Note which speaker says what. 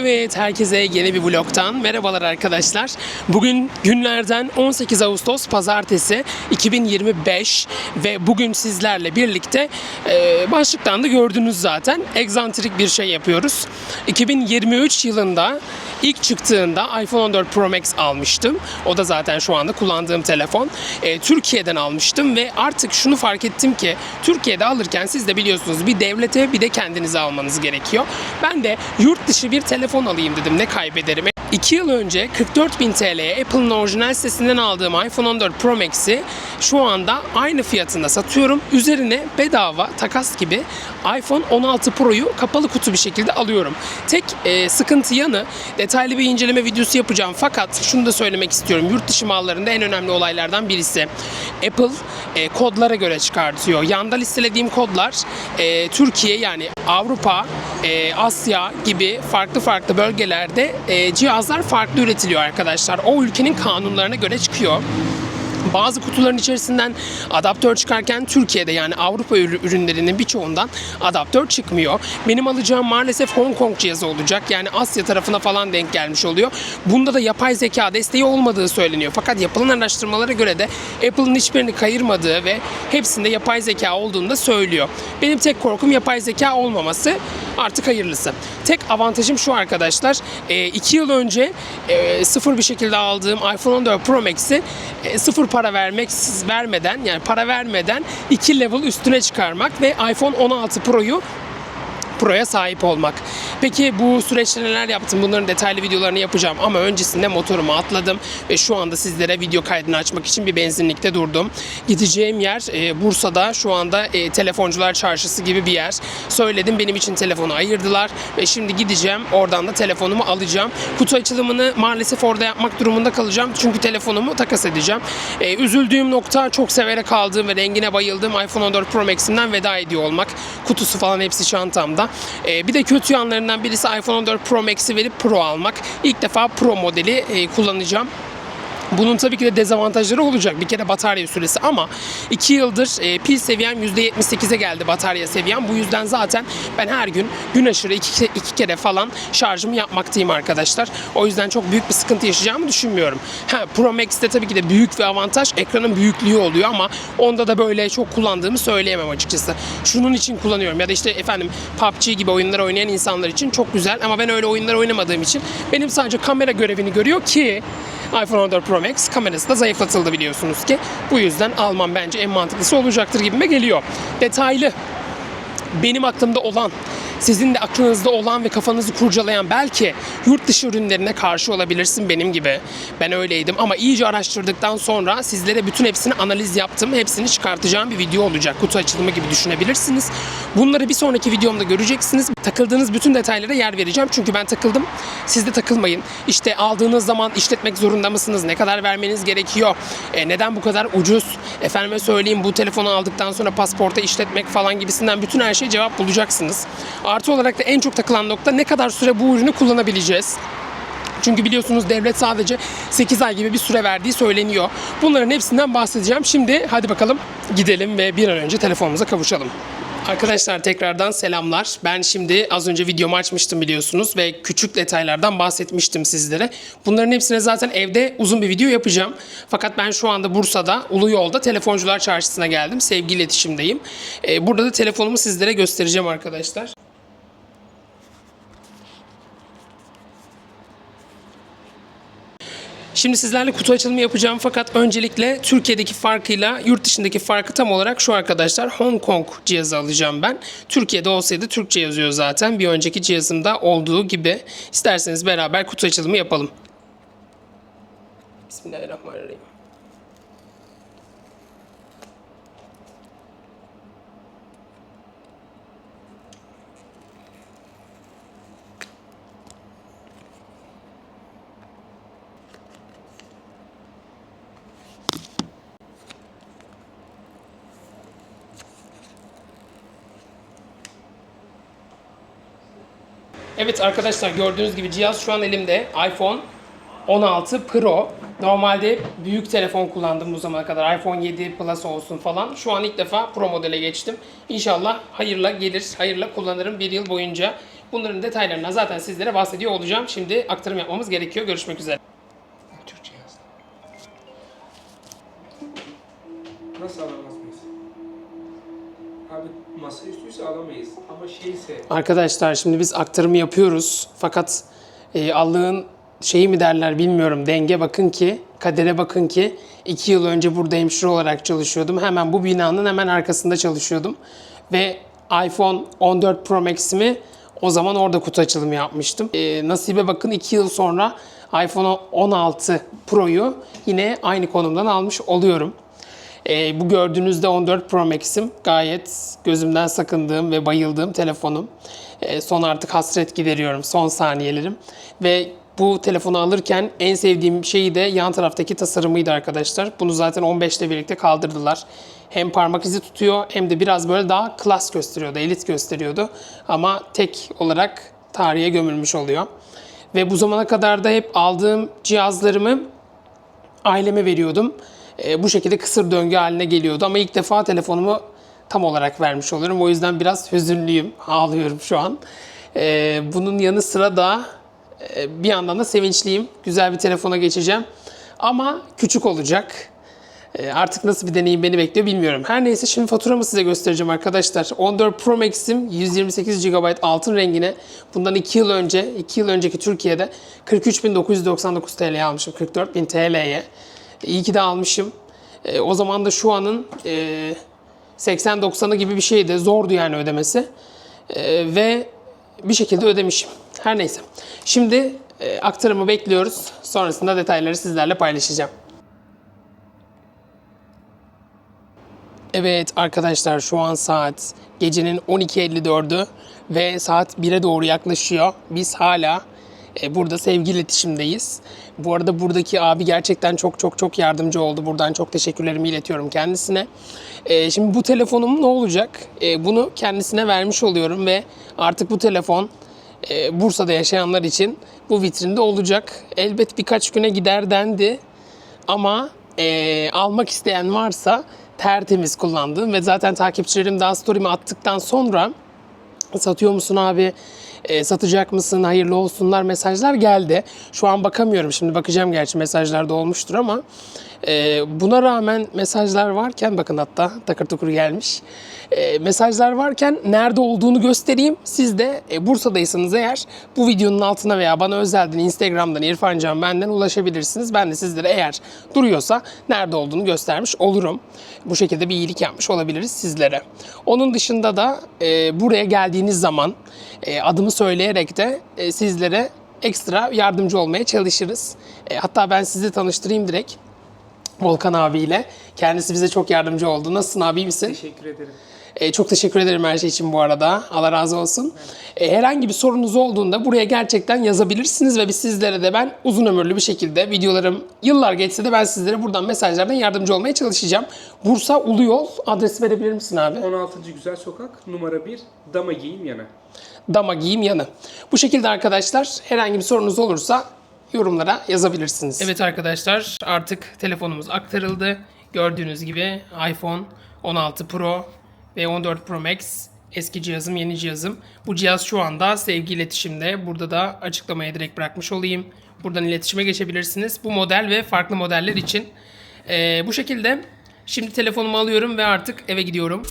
Speaker 1: Evet, herkese yeni bir vlogtan merhabalar arkadaşlar. Bugün günlerden 18 Ağustos Pazartesi 2025 ve bugün sizlerle birlikte e, başlıktan da gördünüz zaten egzantrik bir şey yapıyoruz. 2023 yılında ilk çıktığında iPhone 14 Pro Max almıştım. O da zaten şu anda kullandığım telefon. E, Türkiye'den almıştım ve artık şunu fark ettim ki Türkiye'de alırken siz de biliyorsunuz bir devlete bir de kendinize almanız gerekiyor. Ben de yurt dışı bir telefon alayım dedim ne kaybederim. 2 yıl önce 44.000 TL'ye Apple'ın orijinal sitesinden aldığım iPhone 14 Pro Max'i şu anda aynı fiyatında satıyorum. Üzerine bedava takas gibi iPhone 16 Pro'yu kapalı kutu bir şekilde alıyorum. Tek e, sıkıntı yanı detaylı bir inceleme videosu yapacağım fakat şunu da söylemek istiyorum. Yurt dışı mallarında en önemli olaylardan birisi Apple e, kodlara göre çıkartıyor. Yanda listelediğim kodlar e, Türkiye yani Avrupa, e, Asya gibi farklı farklı bölgelerde e, cihazlar farklı üretiliyor arkadaşlar. O ülkenin kanunlarına göre çıkıyor. Bazı kutuların içerisinden adaptör çıkarken Türkiye'de yani Avrupa ürü- ürünlerinin birçoğundan adaptör çıkmıyor. Benim alacağım maalesef Hong Kong cihazı olacak. Yani Asya tarafına falan denk gelmiş oluyor. Bunda da yapay zeka desteği olmadığı söyleniyor. Fakat yapılan araştırmalara göre de Apple'ın hiçbirini kayırmadığı ve hepsinde yapay zeka olduğunu da söylüyor. Benim tek korkum yapay zeka olmaması. Artık hayırlısı. Tek avantajım şu arkadaşlar. 2 yıl önce e, sıfır bir şekilde aldığım iPhone 14 Pro Max'i e, sıfır para vermek vermeden yani para vermeden 2 level üstüne çıkarmak ve iPhone 16 Pro'yu Pro'ya sahip olmak. Peki bu süreçte neler yaptım? Bunların detaylı videolarını yapacağım ama öncesinde motorumu atladım ve şu anda sizlere video kaydını açmak için bir benzinlikte durdum. Gideceğim yer e, Bursa'da şu anda e, telefoncular çarşısı gibi bir yer. Söyledim benim için telefonu ayırdılar ve şimdi gideceğim oradan da telefonumu alacağım. Kutu açılımını maalesef orada yapmak durumunda kalacağım çünkü telefonumu takas edeceğim. E, üzüldüğüm nokta çok severek aldığım ve rengine bayıldığım iPhone 14 Pro Max'imden veda ediyor olmak. Kutusu falan hepsi çantamda. E, bir de kötü birisi iPhone 14 Pro Max'i verip Pro almak. İlk defa Pro modeli e, kullanacağım. Bunun tabii ki de dezavantajları olacak. Bir kere batarya süresi ama 2 yıldır e, pil seviyem %78'e geldi batarya seviyem. Bu yüzden zaten ben her gün gün aşırı iki, iki kere falan şarjımı yapmaktayım arkadaşlar. O yüzden çok büyük bir sıkıntı yaşayacağımı düşünmüyorum. Ha, Pro Max'te tabii ki de büyük bir avantaj ekranın büyüklüğü oluyor ama onda da böyle çok kullandığımı söyleyemem açıkçası. Şunun için kullanıyorum ya da işte efendim PUBG gibi oyunlar oynayan insanlar için çok güzel ama ben öyle oyunlar oynamadığım için benim sadece kamera görevini görüyor ki iPhone 14 Pro Max kamerası da zayıflatıldı biliyorsunuz ki. Bu yüzden almam bence en mantıklısı olacaktır gibime geliyor. Detaylı benim aklımda olan, sizin de aklınızda olan ve kafanızı kurcalayan belki yurt dışı ürünlerine karşı olabilirsin benim gibi. Ben öyleydim ama iyice araştırdıktan sonra sizlere bütün hepsini analiz yaptım. Hepsini çıkartacağım bir video olacak. Kutu açılımı gibi düşünebilirsiniz. Bunları bir sonraki videomda göreceksiniz. Takıldığınız bütün detaylara yer vereceğim. Çünkü ben takıldım. Siz de takılmayın. İşte aldığınız zaman işletmek zorunda mısınız? Ne kadar vermeniz gerekiyor? E, neden bu kadar ucuz? Efendime söyleyeyim bu telefonu aldıktan sonra pasporta işletmek falan gibisinden bütün her şeye cevap bulacaksınız. Artı olarak da en çok takılan nokta ne kadar süre bu ürünü kullanabileceğiz? Çünkü biliyorsunuz devlet sadece 8 ay gibi bir süre verdiği söyleniyor. Bunların hepsinden bahsedeceğim. Şimdi hadi bakalım gidelim ve bir an önce telefonumuza kavuşalım. Arkadaşlar tekrardan selamlar. Ben şimdi az önce videomu açmıştım biliyorsunuz ve küçük detaylardan bahsetmiştim sizlere. Bunların hepsine zaten evde uzun bir video yapacağım. Fakat ben şu anda Bursa'da Ulu Yol'da Telefoncular Çarşısı'na geldim. Sevgi iletişimdeyim. Ee, burada da telefonumu sizlere göstereceğim arkadaşlar. Şimdi sizlerle kutu açılımı yapacağım fakat öncelikle Türkiye'deki farkıyla yurt dışındaki farkı tam olarak şu arkadaşlar. Hong Kong cihazı alacağım ben. Türkiye'de olsaydı Türkçe yazıyor zaten. Bir önceki cihazımda olduğu gibi. İsterseniz beraber kutu açılımı yapalım. Bismillahirrahmanirrahim. Evet arkadaşlar gördüğünüz gibi cihaz şu an elimde. iPhone 16 Pro. Normalde büyük telefon kullandım bu zamana kadar. iPhone 7 Plus olsun falan. Şu an ilk defa Pro modele geçtim. İnşallah hayırla gelir, hayırla kullanırım bir yıl boyunca. Bunların detaylarına zaten sizlere bahsediyor olacağım. Şimdi aktarım yapmamız gerekiyor. Görüşmek üzere. Arkadaşlar şimdi biz aktarımı yapıyoruz. Fakat e, Allah'ın şeyi mi derler bilmiyorum. Denge bakın ki, kadere bakın ki iki yıl önce burada hemşire olarak çalışıyordum. Hemen bu binanın hemen arkasında çalışıyordum. Ve iPhone 14 Pro Max'imi o zaman orada kutu açılımı yapmıştım. E, nasibe bakın iki yıl sonra iPhone 16 Pro'yu yine aynı konumdan almış oluyorum. Ee, bu gördüğünüzde 14 Pro Max'im gayet gözümden sakındığım ve bayıldığım telefonum. Ee, son artık hasret gideriyorum, son saniyelerim. Ve bu telefonu alırken en sevdiğim şeyi de yan taraftaki tasarımıydı arkadaşlar. Bunu zaten 15 ile birlikte kaldırdılar. Hem parmak izi tutuyor hem de biraz böyle daha klas gösteriyordu, elit gösteriyordu. Ama tek olarak tarihe gömülmüş oluyor. Ve bu zamana kadar da hep aldığım cihazlarımı aileme veriyordum. E, bu şekilde kısır döngü haline geliyordu ama ilk defa telefonumu tam olarak vermiş oluyorum. O yüzden biraz hüzünlüyüm, ağlıyorum şu an. E, bunun yanı sıra da e, bir yandan da sevinçliyim. Güzel bir telefona geçeceğim. Ama küçük olacak. E, Artık nasıl bir deneyim beni bekliyor bilmiyorum. Her neyse şimdi faturamı size göstereceğim arkadaşlar. 14 Pro Max'im 128 GB altın rengine bundan 2 yıl önce, 2 yıl önceki Türkiye'de 43.999 TL'ye almışım. 44.000 TL'ye. İyi ki de almışım. E, o zaman da şu anın e, 80-90'ı gibi bir şeydi. Zordu yani ödemesi. E, ve bir şekilde ödemişim. Her neyse. Şimdi e, aktarımı bekliyoruz. Sonrasında detayları sizlerle paylaşacağım. Evet arkadaşlar şu an saat gecenin 12.54'ü ve saat 1'e doğru yaklaşıyor. Biz hala burada sevgi iletişimdeyiz. Bu arada buradaki abi gerçekten çok çok çok yardımcı oldu. Buradan çok teşekkürlerimi iletiyorum kendisine. E, şimdi bu telefonum ne olacak? E, bunu kendisine vermiş oluyorum ve artık bu telefon e, Bursa'da yaşayanlar için bu vitrinde olacak. Elbet birkaç güne gider dendi. Ama almak isteyen varsa tertemiz kullandığım ve zaten takipçilerim daha story'mi attıktan sonra satıyor musun abi, Eee, satacak mısın, hayırlı olsunlar mesajlar geldi. Şu an bakamıyorum şimdi bakacağım gerçi mesajlarda olmuştur ama eee, buna rağmen mesajlar varken bakın hatta takır tukur gelmiş. Eee, mesajlar varken nerede olduğunu göstereyim. Siz de e, Bursa'daysanız eğer bu videonun altına veya bana özelden Instagram'dan İrfan Can benden ulaşabilirsiniz. Ben de sizlere eğer duruyorsa nerede olduğunu göstermiş olurum. Bu şekilde bir iyilik yapmış olabiliriz sizlere. Onun dışında da e, buraya geldiğiniz zaman e, adımı söyleyerek de e, sizlere ekstra yardımcı olmaya çalışırız. E, hatta ben sizi tanıştırayım direkt. Volkan abiyle. Kendisi bize çok yardımcı oldu. Nasılsın abi misin?
Speaker 2: teşekkür ederim.
Speaker 1: E, çok teşekkür ederim her şey için bu arada. Allah razı olsun. E, herhangi bir sorunuz olduğunda buraya gerçekten yazabilirsiniz ve biz sizlere de ben uzun ömürlü bir şekilde videolarım yıllar geçse de ben sizlere buradan mesajlardan yardımcı olmaya çalışacağım. Bursa Ulu Yol adresi verebilir misin abi?
Speaker 2: 16. Güzel Sokak numara 1 Dama Giyim Yanı.
Speaker 1: Dama giyim yanı. Bu şekilde arkadaşlar herhangi bir sorunuz olursa yorumlara yazabilirsiniz. Evet arkadaşlar artık telefonumuz aktarıldı. Gördüğünüz gibi iPhone 16 Pro ve 14 Pro Max eski cihazım yeni cihazım. Bu cihaz şu anda sevgi iletişimde. Burada da açıklamaya direkt bırakmış olayım. Buradan iletişime geçebilirsiniz. Bu model ve farklı modeller için. Ee, bu şekilde şimdi telefonumu alıyorum ve artık eve gidiyorum.